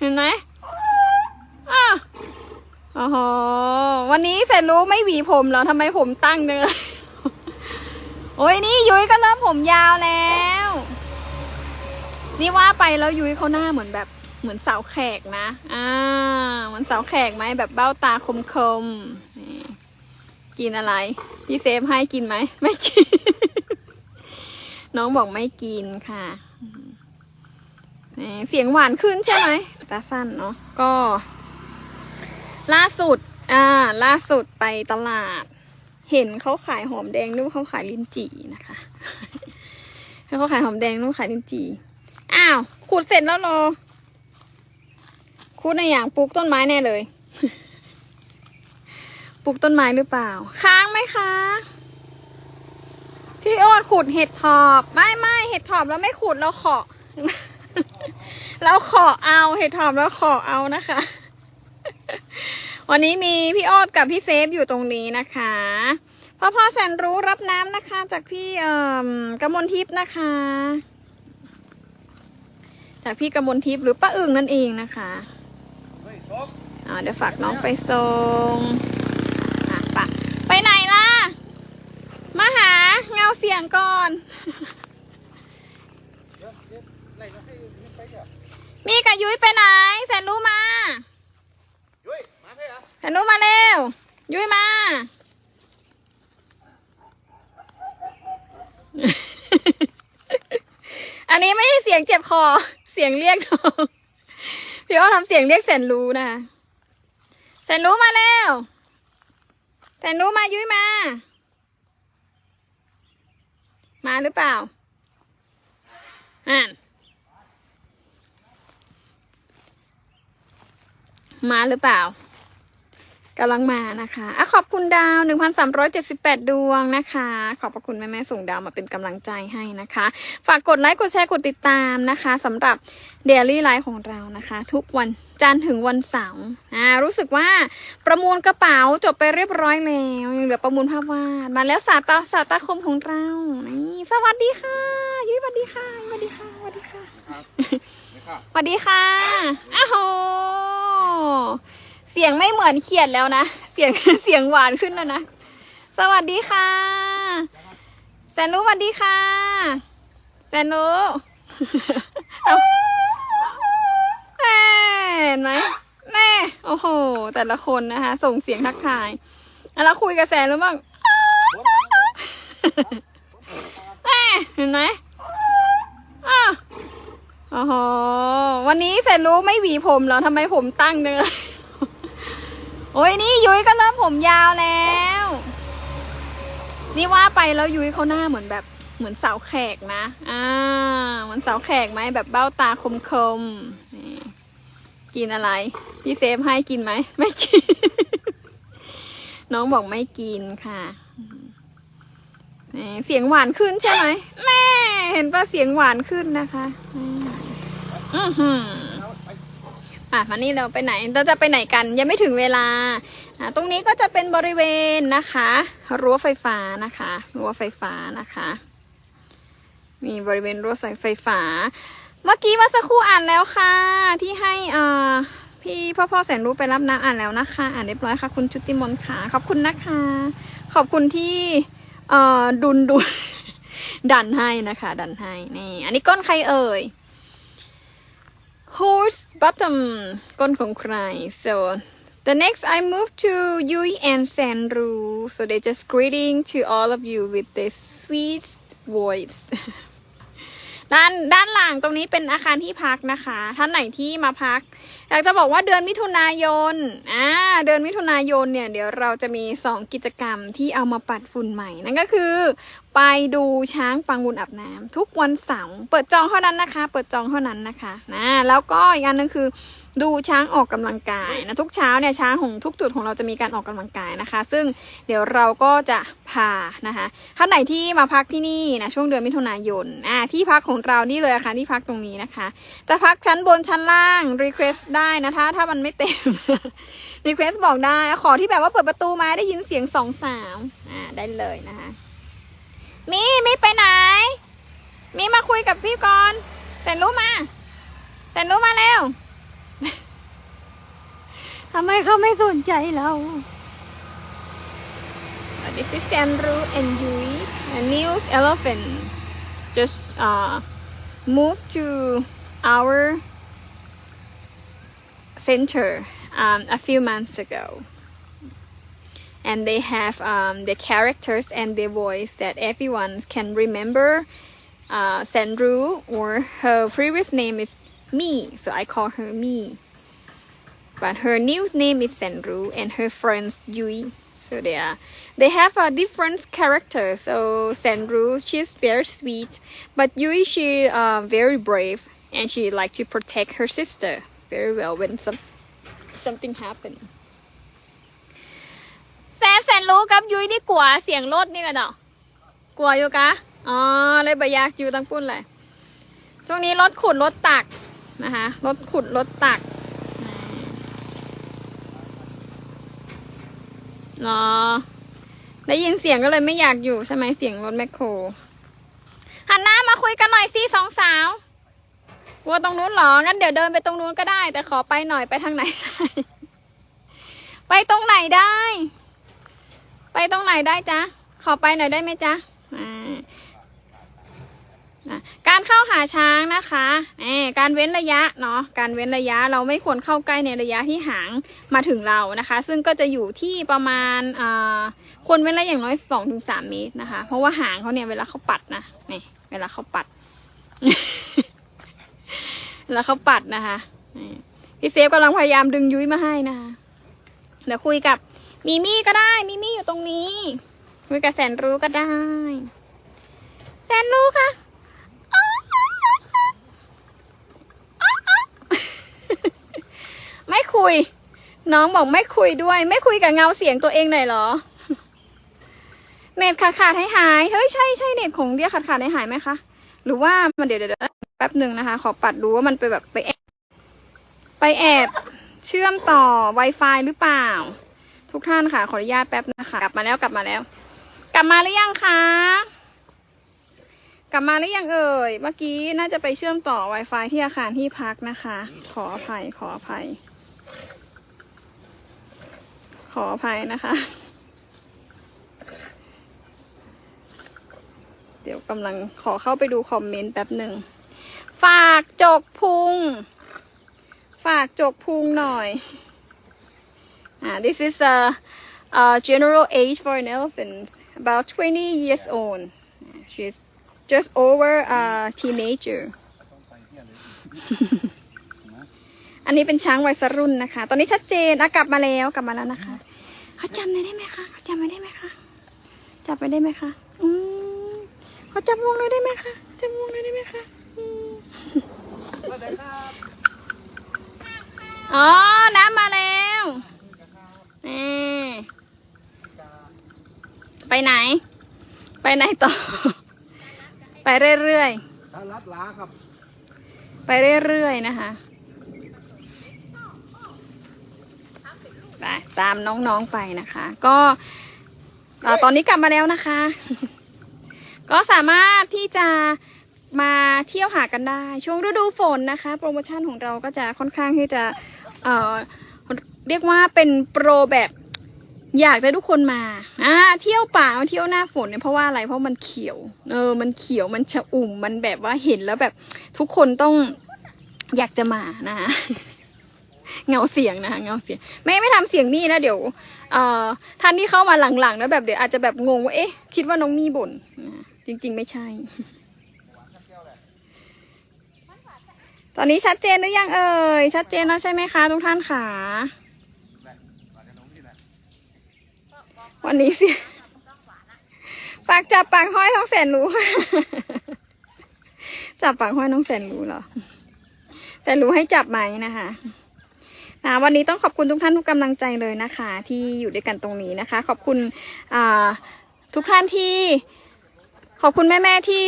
เห็นไหมอ้าวโอ้โหวันนี้เสร็จรู้ไม่หวีผมเหรอทำไมผมตั้งเนื้อโอ้ยนี่ยุ้ยก็เริ่มผมยาวแล้ว นี่ว่าไปแล้วยุ้ยเขาหน้าเหมือนแบบเหมือนสาวแขกนะ อ่าเหมือนสาวแขกไหมแบบเบ้าตาคมคมๆกินอะไร พี่เซฟให้กินไหม ไม่กิน น้องบอกไม่กินค่ะ เสียงหวานขึ้นใช่ไหม ตาสั้นเนาะก็ ล่าสุด อ่า ล่าสุดไปตลาด เห็นเขาขายหอมแดงนึกว่าเขาขายลิ้นจี่นะคะเขาขายหอมแดงนึกว่าขายลิ้นจี่อ้าวขุดเสร็จแล้วหรอขุดในอย่างปลูกต้นไม้แน่เลยปลูกต้นไม้หรือเปล่า ค้างไหมคะพี่โอ๊ตขุดเห็ดถอบ ไม่ไม่เห็ดถอบแล้วไม่ขุดเราขอ เราขอเอาเห็ดถอบแล้วขอเอานะคะ วันนี้มีพี่โอ๊ตกับพี่เซฟอยู่ตรงนี้นะคะพ่อพ่อแสนรู้รับน้ำนะคะ จากพี่เอ่อกมลทิพย์นะคะ จากพี่กมลทิพย์หรือป้าอึ่งนั่นเองนะคะเฮ้ยชกอ่าเดี๋ยวฝากน้องไปส่งอะปะไปไหนล่ะ มาหาเงาเสียงก่อน เดี๋ยวเดี๋ยวไล่มาให้นี่ไปเดี๋ยว มีกับยุ้ยไปไหนแสนรู้มา ยุ้ย มาให้เหรอแสนรู้มาเร็ว ยุ้ยมา อันนี้ไม่ใช่เสียงเจ็บคอ เสียงเรียกน้อง พี่อ้อทำเสียงเรียกแสนรู้นะคะแสนรู้มาเร็ว แสนรู้มายุ้ยมา มาหรือเปล่าอ่าน มาหรือเปล่ากำลังมานะคะอะขอบคุณดาว 1,378 ดวงนะคะ ขอบพระคุณแม่ๆส่งดาวมาเป็นกำลังใจให้นะคะ ฝากกดไลค์ กดแชร์ กดติดตามนะคะสำหรับ Daily Life ของเรานะคะ ทุกวันจันทร์ถึงวันเสาร์อ่ารู้สึกว่าประมูลกระเป๋าจบไปเรียบร้อยแล้วยังเหลือประมูลภาพวาดมาแล้วสาตาสาตาคมของเรานี่สวัสดีค่ะยุ้ยสวัสดีค่ะสวัสดีค่ะสวัสดีค่ะ สวัสดีค่ะอ้าวโหเสียงไม่เหมือนเขียดแล้วนะ เสียงเสียงหวานขึ้นแล้วนะ สวัสดีค่ะ แสนรู้สวัสดีค่ะ แสนรู้เอาแม่เห็นไหมแม่โอ้โห แต่ละคนนะคะ ส่งเสียงทักทายอะแล้วคุยกับแสนรู้บ้างแม่เห็นไหมอ้าว อ้โหวันนี้เสร็จรู้ไม่หวีผมเหรอทำไมผมตั้งเนื้อโอ้ยนี่ยุ้ยก็เริ่มผมยาวแล้ว นี่ว่าไปแล้วยุ้ยเขาหน้าเหมือนแบบเหมือนสาวแขกนะ อ่าเหมือนสาวแขกไหมแบบเบ้าตาคมคมๆกินอะไร พี่เซฟให้กินไหม ไม่กิน น้องบอกไม่กินค่ะ นี่เสียงหวานขึ้นใช่ไหมแม่เห็นปะเสียงหวานขึ้นนะคะอืมอื้อหือเอาไปอะมานี่เราไปไหนเราจะไปไหนกันยังไม่ถึงเวลาอะตรงนี้ก็จะเป็นบริเวณนะคะ รั้วไฟฟ้านะคะรั้วไฟฟ้านะคะ มีบริเวณรั้วสายไฟฟ้า เมื่อกี้เมื่อสักครู่อ่านแล้วค่ะ ที่ให้อ่าพี่พ่อพ่อแสนรู้ไปรับน้ำอ่านแล้วนะคะ อ่านเรียบร้อยค่ะ คุณชุติมนค่ะ ขอบคุณนะคะ ขอบคุณที่ เอ่อดุนดุน ดันให้นะคะ ดันให้นี่ อันนี้ก้นใครเอ่ย horse bottom ก้นของใคร so the next I move to Yui and Sanru so they just greeting to all of you with this sweet voice ด้านด้านหลังตรงนี้เป็นอาคารที่พักนะคะ ท่านไหนที่มาพักอยากจะบอกว่าเดือนมิถุนายนอ่าเดือนมิถุนายนเนี่ยเดี๋ยวเราจะมีสองกิจกรรมที่เอามาปัดฝุ่นใหม่ นั่นก็คือ ไปดูช้างปังบุญอาบน้ำทุกวันเสาร์เปิดจองเท่านั้นนะคะ เปิดจองเท่านั้นนะคะนะแล้วก็อีกอันหนึงคือ ดูช้างออกกำลังกายนะทุกเช้าเนี่ยช้างของทุกจุดของเราจะมีการออกกำลังกายนะคะ ซึ่งเดี๋ยวเราก็จะพานะคะท่านไหนที่มาพักที่นี่นะช่วงเดือนมิถุนายนอ่าที่พักของเรานี่เลยค่ะที่พักตรงนี้นะคะ จะพักชั้นบนชั้นล่างรีเควสตได้นะคะถ้ามันไม่เต็มรีเควสตบอกได้ขอที่แบบว่าเปิดประตูมาได้ยินเสียงสองสาวอ่าได้เลยนะคะมีมีไปไหน มีมาคุยกับพี่ก่อนแสนรู้มาแสนรู้มาแล้ว ทำไมเขาไม่สนใจเรา Uh, This is Sandru and Yui. A Niels elephant just uh, moved to our center um, a few months ago. And they have um, the characters and the voice that everyone can remember. Uh, Sandru or her previous name is Me, so I call her Me. But her new name is Sandru and her friends Yui. So they are they have a different character. So Sandru she's very sweet, but Yui she uh, very brave and she like to protect her sister very well when some something happen. แซมแสนรู้กับยุ้ยนี่กลัวเสียงรถนี่กันเนาะกลัวอยู่กะอ๋อเลยบอยากอยู่ตั้งปุ่นเลยช่วงนี้รถขุดรถตักนะคะรถขุดรถตัก เนาะได้ยินเสียงก็เลยไม่อยากอยู่ใช่ไหมเสียงรถแมคโครหันหน้ามาคุยกันหน่อยสิสองสาววัวตรงนู้นเหรองั้นเดี๋ยวเดินไปตรงนู้นก็ได้ แต่ขอไปหน่อยไปทางไหน ไปตรงไหนได้ ไปตรงไหนได้จ๊ะ ขอไปหน่อยได้ไหมจ๊ะอ่าอะ การเข้าหาช้างนะคะเอ่อการเว้นระยะเนาะ การเว้นระยะเราไม่ควรเข้าใกล้ในระยะที่หางมาถึงเรานะคะ ซึ่งก็จะอยู่ที่ประมาณอ่าควรเว้นระยะอย่างน้อยสองถึงสามเมตรนะคะ เพราะว่าหางเขาเนี่ยเวลาเขาปัดนะนี่เวลาเขาปัดเวลาเขาปัดนะคะพี่เซฟกำลังพยายามดึงยุ้ยมาให้นะคะ เดี๋ยวคุยกับมีมี่ก็ได้ มีมี่อยู่ตรงนี้ คุยกับแสนรู้ก็ได้ แสนรู้ค่ะาวอ้าวอ้าว ไม่คุย น้องบอกไม่คุยด้วย ไม่คุยกับเงาเสียงตัวเองหน่อยเหรอ เน็ตขาดขาดหายหายเฮ้ยใช่ใช่เน็ตของเดียขาดขาดหายหายไหมคะหรือว่ามันเดี๋ยวเดี๋ยวเดี๋ยวแป๊บหนึ่งนะคะ ขอปัดดูว่ามันไปแบบไปแอบไปแอบเชื่อมต่อ Wi-Fi หรือเปล่า ทุกท่านค่ะขออนุญาตแป๊บนะคะ กลับมาแล้วกลับมาแล้ว กลับมาหรือยังคะกลับมาหรือยังเอ่ย เมื่อกี้น่าจะไปเชื่อมต่อ Wi-Fi ที่อาคารที่พักนะคะ ขออภัยขออภัย ขออภัยนะคะ เดี๋ยวกำลังขอเข้าไปดูคอมเมนต์แป๊บหนึ่ง ฝากจกพุง ฝากจกพุงหน่อย Uh, this is a, a general age for an elephant, about 20 years old. She's just over a teenager. อันนี้เป็นช้างวัยรุ่นนะคะ ตอนนี้ชัดเจนอะกลับมาแล้วกลับมาแล้วนะคะ เขาจำได้ไหมคะเขาจำไม่ได้ไหมคะจับไปได้ไหมคะอืมเขาจับวงเลยได้ไหมคะจับวงเลยได้ไหมคะอืมสวัสดีครับอ๋อ น้ำมาแล้วนี่ไปไหน ไปไหนต่อ ไปเรื่อยถ้ารัดล้าครับๆไปเรื่อยๆนะคะ ไปตามน้องๆไปนะคะ ก็เอ่อตอนนี้กลับมาแล้วนะคะ ก็สามารถที่จะมาเที่ยวหากันได้ ช่วงฤดูฝนนะคะ โปรโมชั่นของเราก็จะค่อนข้างที่จะเอ่อเรียกว่าเป็นโปรแบบอยากจะให้ทุกคนมาอ่าเที่ยวป่ามาเที่ยวหน้าฝนเนี่ยเพราะว่าอะไรเพราะมันเขียว เออ มันเขียวมันชะอุ่มมันแบบว่าเห็นแล้วแบบทุกคนต้องอยากจะมานะคะ เงาเสียงนะคะเงาเสียง ไม่ไม่ทำเสียงนี่นะเดี๋ยวเอ่อท่านที่เข้ามาหลังๆแล้วแบบเดี๋ยวอาจจะแบบงงว่าเอ๊ะคิดว่าน้องมีบ่นจริง ๆ ไม่ใช่ ตอนนี้ชัดเจนหรือยังเอ่ยชัดเจนแล้วใช่ไหมคะ ทุกท่านค่ะวันนี้เสียปากจับปากห้อยน้องแสนรู้ค่ะจับปากห้อยน้องแสนรู้เหรอ แสนรู้ให้จับไหมนะคะ นะวันนี้ต้องขอบคุณทุกท่านทุกกำลังใจเลยนะคะ ที่อยู่ด้วยกันตรงนี้นะคะ ขอบคุณทุกท่านที่ขอบคุณแม่ๆที่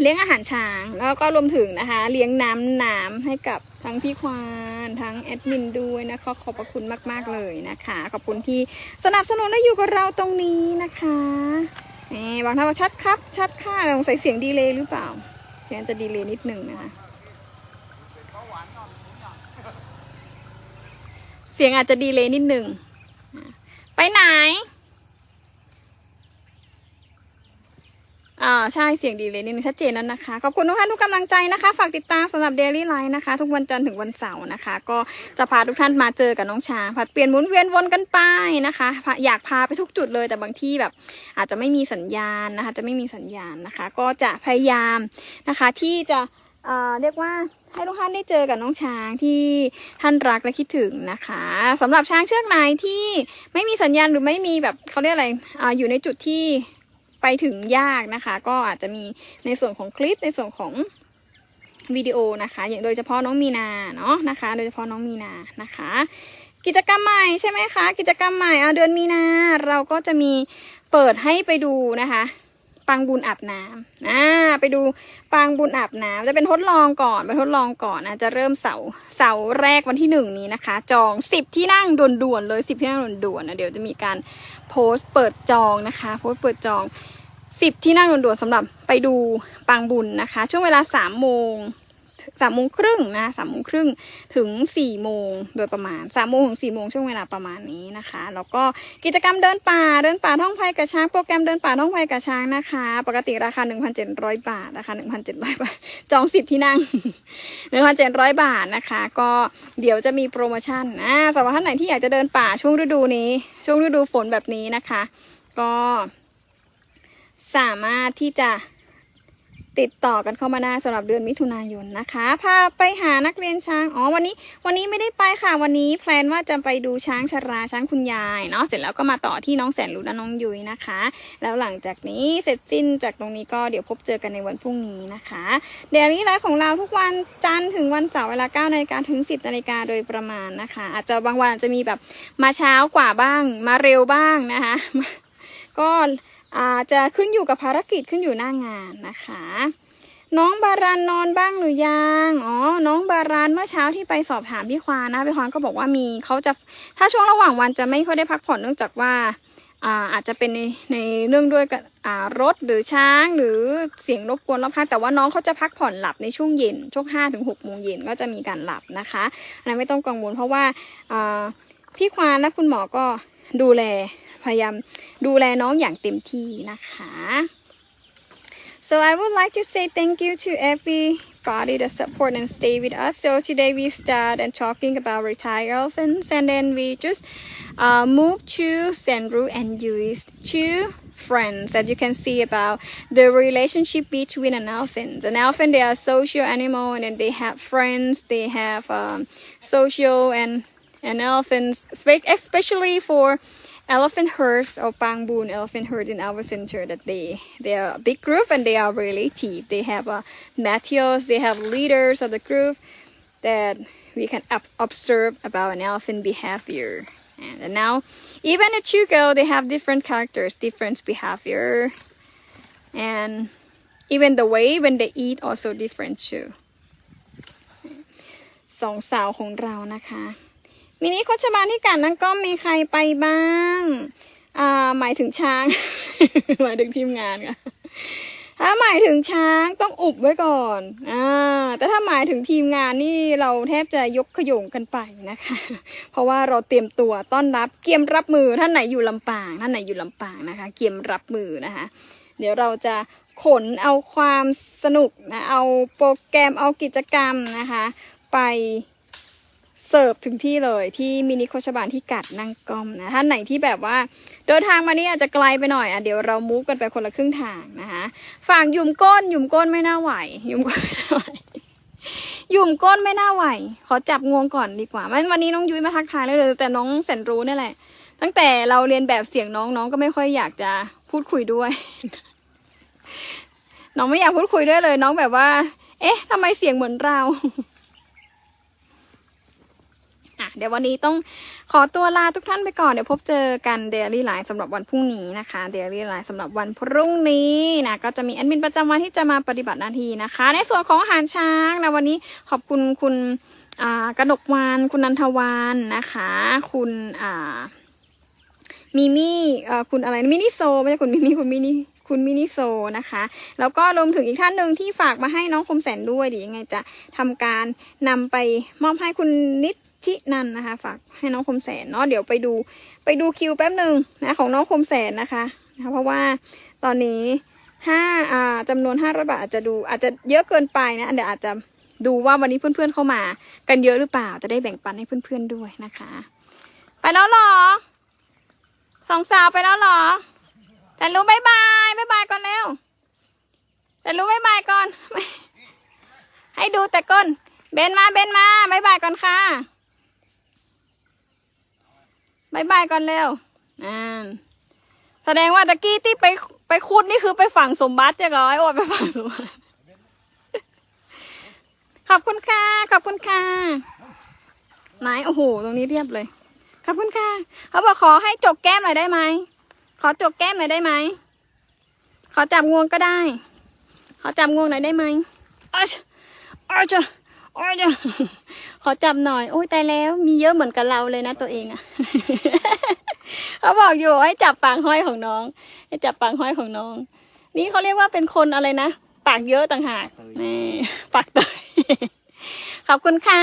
เลี้ยงอาหารช้าง แล้วก็รวมถึงนะคะ เลี้ยงน้ำน้ำให้กับทั้งพี่ควานทั้งแอดมินด้วยนะคะขอบพระคุณมากๆเลยนะคะ ขอบคุณที่สนับสนุนและอยู่กับเราตรงนี้นะคะนี่บางท่านบอกชัดครับ ชัดค่ะลองใส่เสียงดีเลย์หรือเปล่าเสียงจะดีเลย์นิดหนึ่งนะคะ เสียงอาจจะดีเลยนิดหนึ่ง ไปไหน อ่าใช่เสียงดีเลยนิดนึงชัดเจนแล้วนะคะ ขอบคุณทุกท่านทุกกำลังใจนะคะ ฝากติดตามสำหรับ Daily Line นะคะ ทุกวันจันทร์ถึงวันเสาร์นะคะ ก็จะพาทุกท่านมาเจอกับน้องช้างผัดเปลี่ยนหมุนเวียนวนกันไปนะคะอยากพาไปทุกจุดเลยแต่บางที่แบบ อาจจะไม่มีสัญญาณนะคะ จะไม่มีสัญญาณนะคะ ก็จะพยายามนะคะที่จะ เรียกว่าให้ทุกท่านได้เจอกับน้องช้างที่ท่านรักและคิดถึงนะคะสำหรับช้างเชือกไหนที่ไม่มีสัญญาณหรือไม่มีแบบเขาเรียกอะไรออยู่ในจุดที่ไปถึงยากนะคะ ก็อาจจะมีในส่วนของคลิปในส่วนของวิดีโอนะคะ อย่างโดยเฉพาะน้องมีนาเนาะนะคะ โดยเฉพาะน้องมีนานะคะ กิจกรรมใหม่ใช่ไหมคะ กิจกรรมใหม่เดือนมีนาเราก็จะมีเปิดให้ไปดูนะคะ ปางบุญอาบน้ำอ่าไปดูปางบุญอาบน้ำจะเป็นทดลองก่อนเป็นทดลองก่อนนะจะเริ่มเสาเสาแรกวันที่หนึ่งนี้นะคะ จองสิบที่นั่งด่วนๆเลยสิบที่นั่งด่วนๆนะเดี๋ยวจะมีการโพสต์เปิดจองนะคะ โพสต์เปิดจองสิบที่นั่งด่วนๆสำหรับไปดูปางบุญนะคะ ช่วงเวลาสามโมง สามโมงครึ่งนะสามโมงครึ่งถึงสี่โมงโดยประมาณสามโมงถึงสี่โมงช่วงเวลาประมาณนี้นะคะ แล้วก็กิจกรรมเดินป่าเดินป่าท่องไพกับช้างโปรแกรมเดินป่าท่องไพกับช้างนะคะ ปกติราคา1,700บาทนะคะ1,700บาท จองสิบที่นั่ง1,700บาทนะคะ ก็เดี๋ยวจะมีโปรโมชั่นนะสำหรับท่านไหนที่อยากจะเดินป่าช่วงฤดูนี้ ช่วงฤดูฝนแบบนี้นะคะ ก็สามารถที่จะ ติดต่อกันเข้ามาได้สำหรับเดือนมิถุนายนนะคะพาไปหานักเรียนช้างอ๋อวันนี้ วันนี้ไม่ได้ไปค่ะวันนี้แพลนว่าจะไปดูช้างชราช้างคุณยายเนาะเสร็จแล้วก็มาต่อที่น้องแสนรู้และน้องยุ้ยนะคะ แล้วหลังจากนี้เสร็จสิ้นจากตรงนี้ก็เดี๋ยวพบเจอกันในวันพรุ่งนี้นะคะ เดี๋ยวนี้ไลฟ์ของเราทุกวันจันทร์ถึงวันเสาร์เวลา9นาฬิกาถึง 10นาฬิกาโดยประมาณนะคะ อาจจะบางวันจะมีแบบมาเช้ากว่าบ้างมาเร็วบ้างนะคะก็ อาจจะขึ้นอยู่กับภารกิจขึ้นอยู่หน้างานนะคะ น้องบารานนอนบ้างหรือยังอ๋อน้องบารานเมื่อเช้าที่ไปสอบถามพี่ควานนะพี่ควานก็บอกว่ามีเขาจะถ้าช่วงระหว่างวันจะไม่ค่อยได้พักผ่อนเนื่องจากว่าอาจจะเป็นในในเรื่องด้วยกับรถหรือช้างหรือเสียงรบกวนรอบข้างแต่ว่าน้องเขาจะพักผ่อนหลับในช่วงเย็นช่วงห้าถึงหกโมงเย็นก็จะมีการหลับนะคะอันนั้นไม่ต้องกังวลเพราะว่าพี่ควานและคุณหมอก็ดูแล พยายามดูแลน้องอย่างเต็มที่นะคะ So I would like to say thank you to everybody that support and stay with us. So today we start and talking about retired elephants and then we just uh, move to Senru and Yui's two friends that you can see about the relationship between an elephant. An elephant they are social animal and then they have friends, they have um, social and and elephants, spe- especially for elephant herds or Pangbun elephant herd in our center that they they are a big group and they are relative. They have uh, Matthias, they have leaders of the group that we can ob- observe about an elephant behavior. And, and now even the two girl they have different characters, different behavior, and even the way when they eat also different too. สองสาวของเรานะคะ มินิโคชบาลที่กัดนั้นก็มีใครไปบ้างอ่าหมายถึงช้าง หมายถึงทีมงานค่ะถ้าหมายถึงช้างต้องอุบไว้ก่อนอ่าแต่ถ้าหมายถึงทีมงานนี่เราแทบจะยกขยงกันไปนะคะ เพราะว่าเราเตรียมตัวต้อนรับเกียมรับมือท่านไหนอยู่ลำปางท่านไหนอยู่ลำปางนะคะ เกียมรับมือนะคะ เดี๋ยวเราจะขนเอาความสนุกนะเอาโปรแกรมเอากิจกรรมนะคะ ไป เสิร์ฟถึงที่เลยที่มินิโคชบาลที่กัดนั่งกล้อมนะท่านไหนที่แบบว่าเดินทางมานี่อาจจะไกลไปหน่อยอะเดี๋ยวเรามูฟกันไปคนละครึ่งทางนะคะฝั่งยุ่มก้นยุ่มก้นไม่น่าไหว ยุ่มก้นไม่น่าไหวยุ่มก้นไม่น่าไหว ขอจับงวงก่อนดีกว่ามันวันนี้น้องยุ้ยมาทักทายเลย แต่น้องแสนรู้นี่แหละ ตั้งแต่เราเรียนแบบเสียงน้องน้องก็ไม่ค่อยอยากจะพูดคุยด้วย น้องไม่อยากพูดคุยด้วยเลย น้องแบบว่า เอ๊ะทำไมเสียงเหมือนเรา อะเดี๋ยววันนี้ต้องขอตัวลาทุกท่านไปก่อน เดี๋ยวพบเจอกันเดลี่ไลน์สำหรับวันพรุ่งนี้นะคะเดลี่ไลน์สำหรับวันพรุ่งนี้นะก็จะมีแอดมินประจำวันที่จะมาปฏิบัติหน้าที่นะคะ ในส่วนของอาหารช้างนะวันนี้ขอบคุณคุณกระดกวานคุณนันทวานนะคะ คุณมิมี่คุณอะไรมินิโซไม่ใช่คุณมิมี่คุณมินิคุณมินิโซนะคะ แล้วก็รวมถึงอีกท่านหนึ่งที่ฝากมาให้น้องคมแสนด้วยดียวยังไงจะทำการนำไปมอบให้คุณนิด ชินันนะคะ ฝากให้น้องคมแสนเนาะเดี๋ยวไปดูไปดูคิวแป๊บหนึ่งนะของน้องคมแสนนะคะนะคะเพราะว่าตอนนี้ห้าอ่าจำนวนห้าร้อยบาทอาจจะดูอาจจะเยอะเกินไปนะเดี๋ยวอาจจะดูว่าวันนี้เพื่อนๆเข้ามากันเยอะหรือเปล่าจะได้แบ่งปันให้เพื่อนๆด้วยนะคะ ไปแล้วหรอสองสาวไปแล้วหรอแต่รู้บายบายบายบายก่อนเร็วแต่รู้บายบายก่อน ให้ดูแต่ก้นเบนมาเบนมาบายบายก่อนค่ะ บายบายก่อนเร็วอ่าแสดงว่าตะกี้ที่ไปไปคุดนี่คือไปฝั่งสมบัติจะร้อยโอ้ไปฝั่งสมบัติขอบคุณค่ะ ขอบคุณค่ะไหนโอ้โห ตรงนี้เรียบเลย ขอบคุณค่ะ เขาบอกขอให้จกแก้มหน่อยได้ไหม ขอจกแก้มหน่อยได้ไหม ขอจับงวงก็ได้ ขอจับงวงหน่อยได้ไหมอ้าวอ้าวจ้ะอ้าวจ้ะ ขอจับหน่อย โอ้ยตายแล้ว มีเยอะเหมือนกับเราเลยนะตัวเองอะเขาบอกอยู่ให้จับปากห้อยของน้อง ให้จับปากห้อยของน้อง นี่เขาเรียกว่าเป็นคนอะไรนะ ปากเยอะต่างหากนี่ปากเตยขอบคุณค่ะ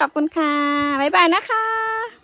ขอบคุณค่ะ บ๊ายบายนะคะ